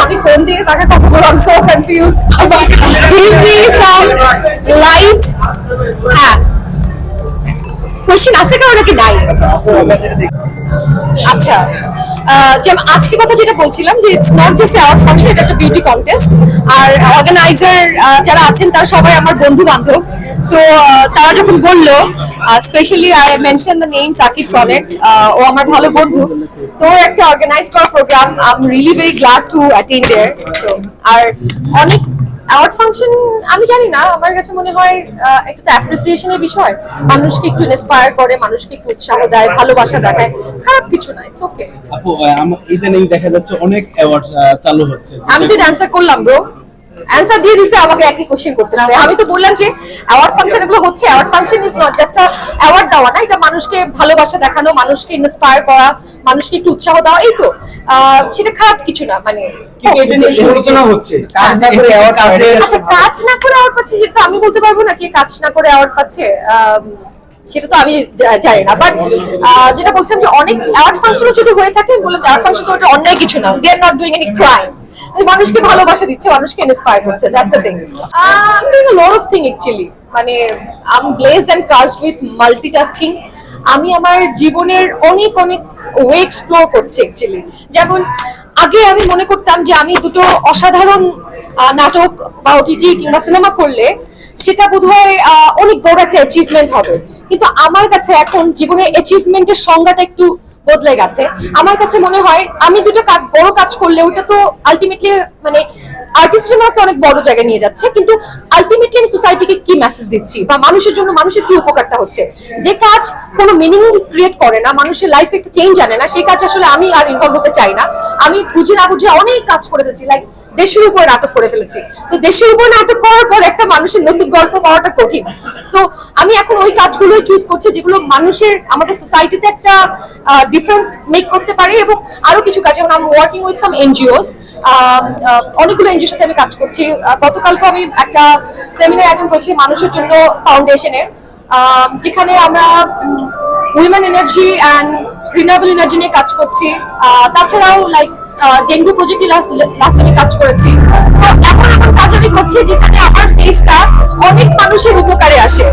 আমি কোন দিকে তাকে কথা বলব? So confused give me some light হ্যাঁ। কোশ্চেন আছে কারণ নাকি? নাই। আচ্ছা আহ, যে আজকে কথা যেটা বলছিলাম যে it's not just award function এটা একটা বিউটি কন্টেস্ট আর অর্গানাইজার যারা আছেন তারা সবাই আমার বন্ধু বান্ধব তো তারা যখন বলল specially I mention the name Shakib Sonet ও আমার ভালো বন্ধু। তো একটা অর্গানাইজ করা programme I am really very glad to attend here so আর অনেক অ্যাওয়ার্ড ফাংশন আমি জানি না আমার কাছে মনে হয় একটা তো অ্যাপ্রিসিয়েশনের বিষয়। মানুষকে একটু ইন্সপায়ার করে মানুষকে একটু উৎসাহ দেয় ভালোবাসা দেখায়। খারাপ কিছু না ইটস ওকে আপু ইদানিং দেখা যাচ্ছে অনেক অ্যাওয়ার্ড চালু হচ্ছে। আমি তো ডান্সার করলাম ব্রো অ্যান্সার দিয়ে দিছে আমাকে একই কোশ্চেন করতে হবে আমি তো বললাম যে অ্যাওয়ার্ড ফাংশন এগুলো হচ্ছে award function is not just award দেওয়া না এটা মানুষকে ভালোবাসা দেখানো মানুষকে ইন্সপায়ার করা মানুষকে একটু উৎসাহ দেওয়া এই তো। আহ, সেটা খারাপ কিছু না মানে হচ্ছে। কাজ না করে award আচ্ছা কাজ না করে অ্যাওয়ার্ড পাচ্ছে সেটা তো আমি বলতে পারব না কে কাজ না করে অ্যাওয়ার্ড পাচ্ছে সেটা তো আমি জানি না। বাট যেটা বলছিলাম যে অনেক অ্যাওয়ার্ড ফাংশনও যদি হয়ে থাকে বলে অ্যাওয়ার্ড ফাংশন তো ওটা অন্যায় কিছু না। They are not doing any crime মানুষকে ভালোবাসা দিচ্ছে, মানুষকে ইন্সপায়ার করছে that's the thing I a lot of thing actually মানে I am blessed and cursed with multitasking আমি আমার জীবনের অনেক অনেক ওয়ে এক্সপ্লোর করছি অ্যাকচুয়ালি যেমন, আগে আমি মনে করতাম যে আমি দুটো অসাধারণ নাটক বা ওটিটি কিংবা সিনেমা করলে সেটা বোধহয় অনেক বড় একটা অ্যাচিভমেন্ট হবে। কিন্তু আমার কাছে এখন জীবনের অ্যাচিভমেন্টের সংজ্ঞাটা একটু বদলে গেছে। আমার কাছে মনে হয় আমি দুটো কাজ, বড় কাজ করলে ওটা তো আলটিমেটলি মানে আর্টিস্ট আমাকে অনেক বড় জায়গায় নিয়ে যাচ্ছে। কিন্তু আলটিমেটলি আমি সোসাইটিকে কি মেসেজ দিচ্ছি বা মানুষের জন্য মানুষের কি উপকারটা হচ্ছে? যে কাজ কোনো মিনিং ক্রিয়েট করে না, মানুষের লাইফে চেঞ্জ আনে না, সেই কাজ আসলে আমি আর ইনভলভ হতে চাই না। আমি বুঝে না বুঝে অনেক কাজ করে ফেলছি। লাইক দেশের উপরে নাটক করে ফেলেছি। তো দেশের উপর নাটক করার পর একটা মানুষের নতুন গল্প পাওয়াটা কঠিন। সো আমি এখন ওই কাজগুলোই চুজ করছি যেগুলো মানুষের, আমাদের সোসাইটিতে একটা ডিফারেন্স মেক করতে পারে এবং আরও কিছু কাজ। যেমন আমি ওয়ার্কিং উইথ সাম এনজিওস অনেকগুলো এনজিওর সাথে আমি কাজ করছি। গতকালকে আমি একটা সেমিনার অ্যাটেন্ড করেছি মানুষের জন্য ফাউন্ডেশনের যেখানে আমরা women energy and renewable energy নিয়ে কাজ করছি। তাছাড়াও লাইক ডেঙ্গু প্রজেক্টে লাস্ট আমি কাজ করেছি। So, এখন এমন কাজ আমি করছি যেখানে আমার ফেসটা অনেক মানুষের উপকারে আসে।